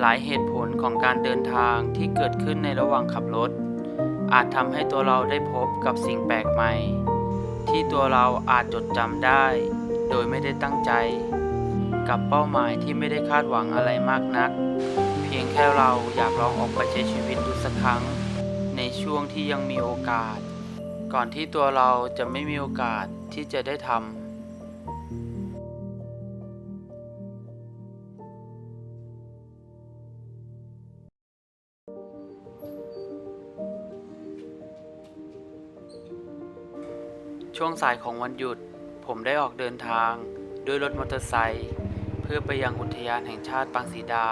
หลายเหตุผลของการเดินทางที่เกิดขึ้นในระหว่างขับรถ อาจทำให้ตัวเราได้พบกับสิ่งแปลกใหม่ ที่ตัวเราอาจจดจำได้ โดยไม่ได้ตั้งใจ กับเป้าหมายที่ไม่ได้คาดหวังอะไรมากนัก เพียงแค่เราอยากลองออกไปใช้ชีวิตดูสักครั้ง ในช่วงที่ยังมีโอกาส ก่อนที่ตัวเราจะไม่มีโอกาสที่จะได้ทำ ช่วงสายของวันหยุด ผมได้ออกเดินทาง ด้วยรถมอเตอร์ไซค์เพื่อไปยังอุทยานแห่งชาติปางสีดา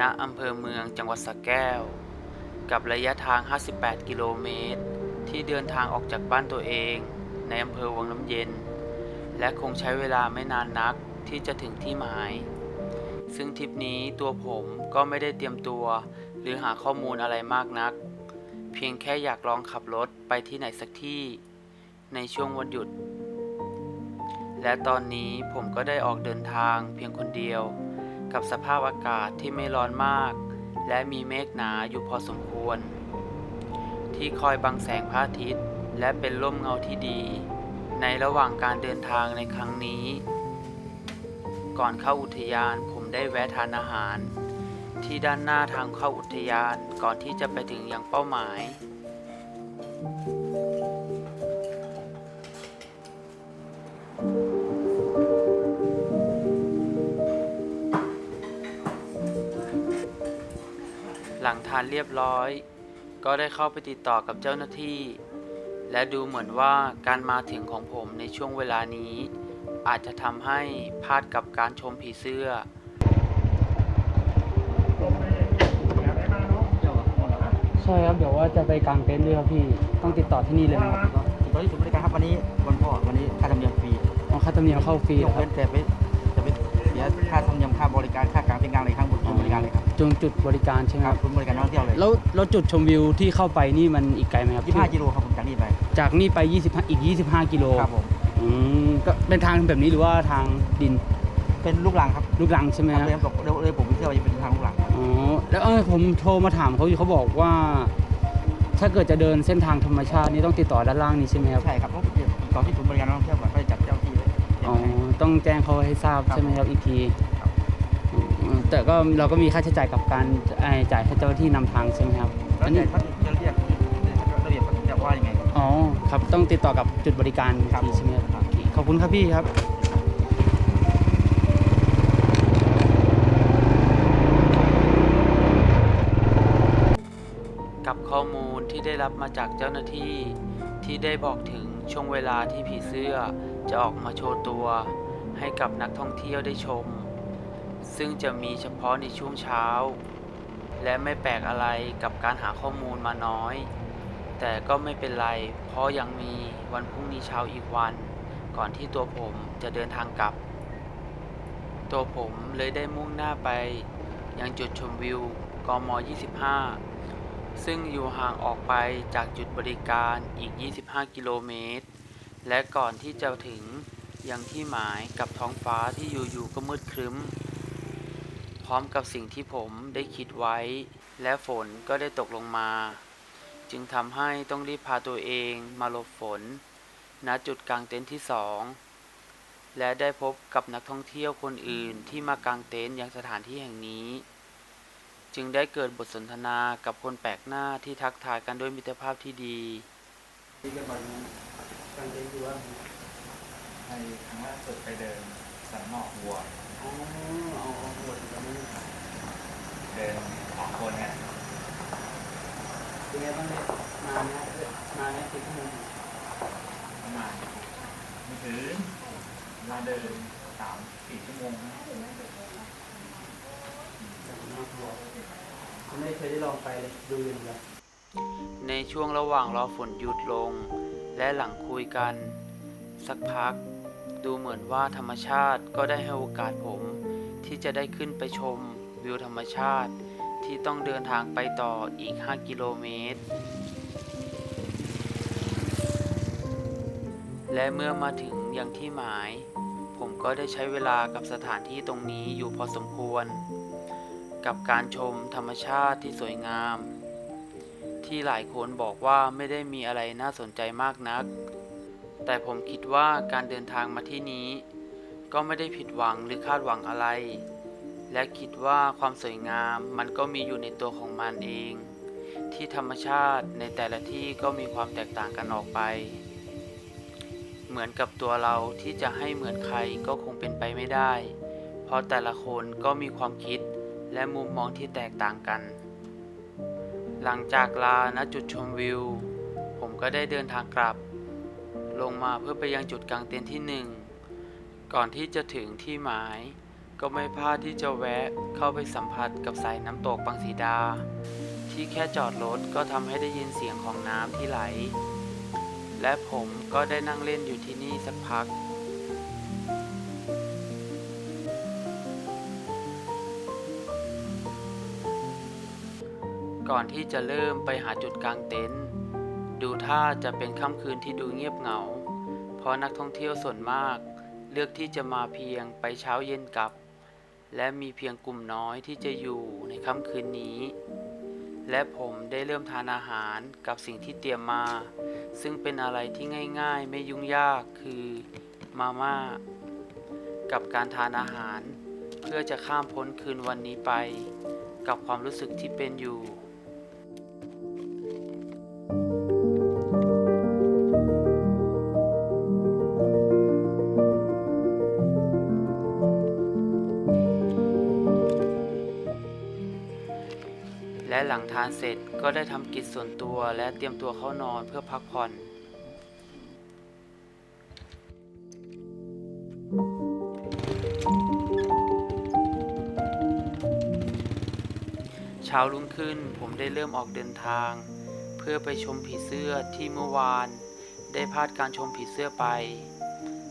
ณอำเภอเมืองจังหวัดสระแก้ว กับระยะทาง 58 กิโลเมตร ที่เดินทางออกจากบ้านตัวเอง ในอำเภอวังน้ำเย็น และคงใช้เวลาไม่นานนักที่จะถึงที่หมาย ซึ่งทริปนี้ตัวผมก็ไม่ได้เตรียมตัว หรือหาข้อมูลอะไรมากนัก เพียงแค่อยากลองขับรถไปที่ไหนสักที่ ในช่วงวันหยุด และตอนนี้ผมก็ได้ออกเดินทางเพียงคนเดียว กับสภาพอากาศที่ไม่ร้อนมาก และมีเมฆหนาอยู่พอสมควร ที่คอยบังแสงพระอาทิตย์ และเป็นร่มเงาที่ดี ในระหว่างการเดินทางในครั้งนี้ ก่อนเข้าอุทยานผมได้แวะทานอาหาร ที่ด้านหน้าทางเข้าอุทยานก่อนที่จะไปถึงยังเป้าหมาย ทานเรียบร้อย ก็ได้เข้าไปติดต่อกับเจ้าหน้าที่ และดูเหมือนว่าการมาถึงของผมในช่วงเวลานี้ อาจจะทำให้พลาดกับการชมผีเสื้อ ใช่ครับ เดี๋ยวว่าจะไปกางเต็นท์ด้วยครับพี่ ต้องติดต่อที่นี่เลยไหมครับติดต่อที่ศูนย์บริการครับวันนี้วันพ่อวันนี้ค่าธรรมเนียมฟรีอ๋อค่าธรรมเนียมเข้าฟรียเหรกอครัเว้บ นแต่ไปจะไปเสียค่าธรรมเนียมค่า ย์บริการเลยครับจงจุดบริการใช่ไหมคครัรับบศูนย์บริการนักท่องเที่ยวเลยแล้วแล้วจุดชมวิวที่เข้าไปนี่มันอีกไกลไหมครับ25กิโลครับผมจากนี่ไปจากนี่ไป25อีก 25 กิโลครับผมอืมก็เป็นทางแบบนี้หรือว่าทางดินเป็นลูกรังครับลูกรังใช่ไหมครับฮะ เลยน้ำตกเลยเลยผมไปเที่ยวจะเป็นทางลูกรังอ๋อแล้วเออผมโทรมาถามเขาอยู่เขาบอกว่า ถ้าเกิดจะเดินเส้นทางธรรมชาตินี่ต้องติดต่อด้านล่างนี้ใช่ไหมครับใช่ครับต้องติดต่อที่ศูนย์บริการนักท่องเที่ยวก่อนก็จะจัดเจ้าที่เลยอ๋อต้องแจ้งเขาให้ทราบครับใช่ไหมครับอีกทีครับอืม แต่ก็เราก็มีค่าใช้จ่ายกับการเอ่อจ่ายให้เจ้าหน้าที่นำทางใช่ไหมครับแล้วอันนี้แต่เขาจะเรียกระเบียบเขาจะว่ายังไงอ๋อครับต้องติดต่อกับจุดบริการอีกครับทีใช่ไหมครับโอเคขอบคุณครับพี่ครับกับข้อมูลที่ได้รับมาจากเจ้าหน้าที่ที่ได้บอกถึงช่วงเวลาที่ผีเสื้อจะออกมาโชว์ตัว ให้กับนักท่องเที่ยวได้ชม ซึ่งจะมีเฉพาะในช่วงเช้า และไม่แปลกอะไรกับการหาข้อมูลมาน้อย แต่ก็ไม่เป็นไร เพราะยังมีวันพรุ่งนี้เช้าอีกวัน ก่อนที่ตัวผมจะเดินทางกลับ ตัวผมเลยได้มุ่งหน้าไป ยังจุดชมวิวกม 25 ซึ่งอยู่ห่างออกไปจากจุดบริการอีก 25 กิโลเมตร และก่อนที่จะถึงยังที่หมายกับท้องฟ้าที่อยู่ๆก็มืดครึ้ม ร้อมกับสิ่งที่ผมได้คิดไว้ และฝนก็ได้ตกลงมา จึงทำให้ต้องรีบพาตัวเองมาหลบฝน ณจุดกลางเต็นท์ที่สองและได้พบกับนักท่องเที่ยวคนอื่นที่มากางเต็นท์ยังสถานที่แห่งนี้ จึงได้เกิดบทสนทนากับคนแปลกหน้าที่ทักทายกันด้วยมิตรภาพที่ดีในครั้งล่าสุดไปเดินสันหมอกวัว เดินสองคนเนี่ยเป็นไงบ้างเนี่ยนานนะนานนะสิบชั่วโมงประมาณไม่ถึงเวลาเดินสามสี่ชั่วโมงนะไม่เคยได้ลองไปเลยดูอย่างเดียวในช่วงระหว่างรอฝนหยุดลง และหลังคุยกัน สักพัก ดูเหมือนว่าธรรมชาติก็ได้ให้โอกาสผม ที่จะได้ขึ้นไปชมวิวธรรมชาติ ที่ต้องเดินทางไปต่ออีก 5 กิโลเมตร และเมื่อมาถึงยังที่หมาย ผมก็ได้ใช้เวลากับสถานที่ตรงนี้อยู่พอสมควร กับการชมธรรมชาติที่สวยงาม ที่หลายคนบอกว่าไม่ได้มีอะไรน่าสนใจมากนัก แต่ผมคิดว่าการเดินทางมาที่นี้ ก็ไม่ได้ผิดหวังหรือคาดหวังอะไร และคิดว่าความสวยงามมันก็มีอยู่ในตัวของมันเอง ที่ธรรมชาติในแต่ละที่ก็มีความแตกต่างกันออกไป เหมือนกับตัวเราที่จะให้เหมือนใครก็คงเป็นไปไม่ได้ เพราะแต่ละคนก็มีความคิดและมุมมองที่แตกต่างกัน หลังจากลาณจุดชมวิว ผมก็ได้เดินทางกลับ ลงมาเพื่อไปยังจุดกลางเต็นท์ที่หนึ่งก่อนที่จะถึงที่หมาย ก็ไม่พลาดที่จะแวะเข้าไปสัมผัสกับสายน้ำตกบางสีดา ที่แค่จอดรถก็ทำให้ได้ยินเสียงของน้ำที่ไหล และผมก็ได้นั่งเล่นอยู่ที่นี่สักพักก่อนที่จะเริ่มไปหาจุดกลางเต็นท์ ดูท่าจะเป็นค่ำคืนที่ดูเงียบเหงา เพราะนักท่องเที่ยวส่วนมาก เลือกที่จะมาเพียงไปเช้าเย็นกลับ และมีเพียงกลุ่มน้อยที่จะอยู่ในค่ำคืนนี้ และผมได้เริ่มทานอาหารกับสิ่งที่เตรียมมา ซึ่งเป็นอะไรที่ง่ายๆ ไม่ยุ่งยากคือมาม่ากับการทานอาหาร เพื่อจะข้ามพ้นคืนวันนี้ไป กับความรู้สึกที่เป็นอยู่ และหลังทานเสร็จก็ได้ทำกิจส่วนตัวและเตรียมตัวเข้านอนเพื่อพักผ่อนเช้ารุ่งขึ้นผมได้เริ่มออกเดินทาง เพื่อไปชมผีเสื้อที่เมื่อวาน ได้พลาดการชมผีเสื้อไป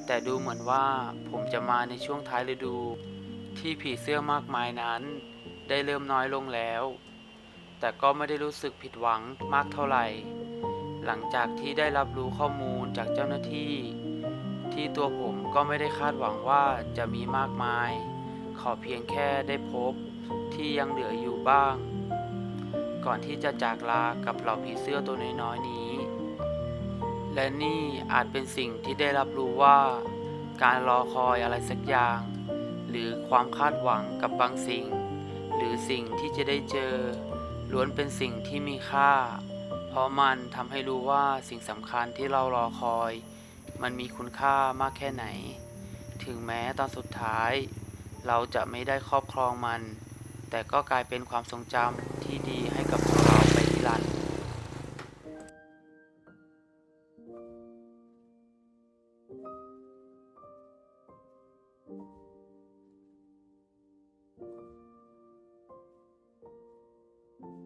แต่ดูเหมือนว่าผมจะมาในช่วงท้ายฤดู ที่ผีเสื้อมากมายนั้น ได้เริ่มน้อยลงแล้ว แต่ก็ไม่ได้รู้สึกผิดหวังมากเท่าไหร่ หลังจากที่ได้รับรู้ข้อมูลจากเจ้าหน้าที่ ที่ตัวผมก็ไม่ได้คาดหวังว่าจะมีมากมาย ขอเพียงแค่ได้พบที่ยังเหลืออยู่บ้าง ก่อนที่จะจากลากับเหล่าผีเสื้อตัวน้อยๆนี้ และนี่อาจเป็นสิ่งที่ได้รับรู้ว่า การรอคอยอะไรสักอย่าง หรือความคาดหวังกับบางสิ่ง หรือสิ่งที่จะได้เจอ ล้วนเป็นสิ่งที่มีค่า เพราะมันทำให้รู้ว่าสิ่งสำคัญที่เรารอคอย มันมีคุณค่ามากแค่ไหน ถึงแม้ตอนสุดท้าย เราจะไม่ได้ครอบครองมัน แต่ก็กลายเป็นความทรงจำที่ดีให้กับเรา